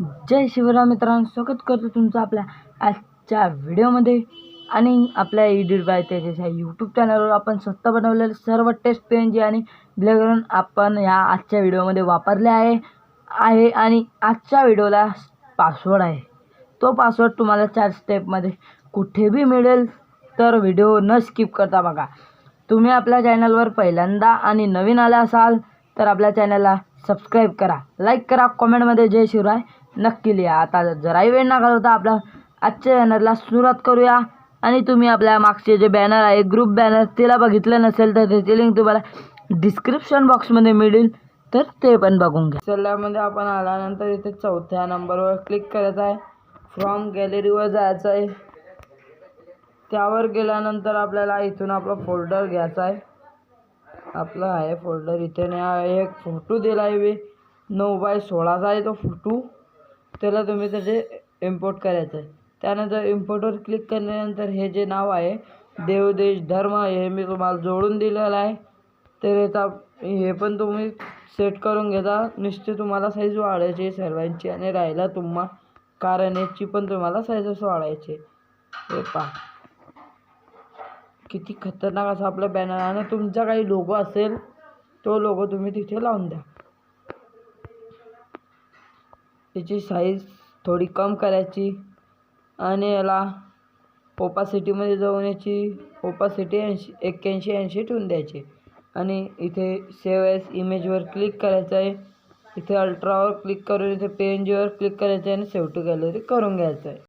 जय शिवराम मित्रांनो स्वागत करतो तुमचं आपल्या आजच्या व्हिडिओमध्ये. आणि आपल्या एडिट बाय त्याच्या यूट्यूब चॅनलवर आपण स्वतः बनवलेले सर्व टेस्ट पेन जे आणि ब्लॅकग्राऊंड आपण ह्या आजच्या व्हिडिओमध्ये वापरले आहे आहे आणि आजच्या व्हिडिओला पासवर्ड आहे. तो पासवर्ड तुम्हाला चार स्टेपमध्ये कुठेबी मिळेल तर व्हिडिओ न स्किप करता बघा. तुम्ही आपल्या चॅनलवर पहिल्यांदा आणि नवीन आला असाल तर आपल्या चॅनलला सबस्क्राईब करा. लाईक करा कॉमेंटमध्ये जय शिवराय. नक्की लिहा. आता जराही वेळ न घालवता आपल्या आजच्या बॅनरला सुरुवात करूया. आणि तुम्ही आपल्या मागचे जे बॅनर आहे ग्रुप बॅनर तिला बघितलं नसेल तर त्याची लिंक तुम्हाला डिस्क्रिप्शन बॉक्समध्ये मिळेल. तर ते पण बघून घ्या. सल्ल्यामध्ये आपण आल्यानंतर इथे चौथ्या नंबरवर क्लिक करायचं आहे. फ्रॉम गॅलरीवर जायचं आहे. त्यावर गेल्यानंतर आपल्याला इथून आपला फोल्डर घ्यायचा आहे. आपला आहे फोल्डर इथे नाही एक फोटो दिला आहे मी नऊ बाय सोळाचा आहे तो फोटो त्याला तुम्ही त्याचे इम्पोर्ट करायचं आहे त्यानंतर इम्पोर्टवर क्लिक केल्यानंतर हे जे नाव आहे देवदेश धर्म हे मी तुम्हाला जोडून दिलेलं आहे. तर याचा हे पण तुम्ही सेट करून घेता. निश्चित तुम्हाला साईज वाढायची सर्वांची आणि राहिला तुम्हा कारण याची पण तुम्हाला साईजच वाढायची हे पहा. किती खतरनाक असा आपला बॅनर आणि तुमचा काही लोगो असेल तो लोगो तुम्ही तिथे लावून द्या. त्याची साईज थोडी कम करायची आणि याला ओपासिटीमध्ये जाऊन याची ओपासिटी ऐंशी एक्क्याऐंशी ऐंशी ठेवून द्यायची. आणि इथे सेव्ह एस इमेजवर क्लिक करायचं आहे. इथे अल्ट्रावर क्लिक करून इथे पी एन जीवर क्लिक करायचं आहे आणि सेव्ह टू गॅलरी करून घ्यायचं आहे.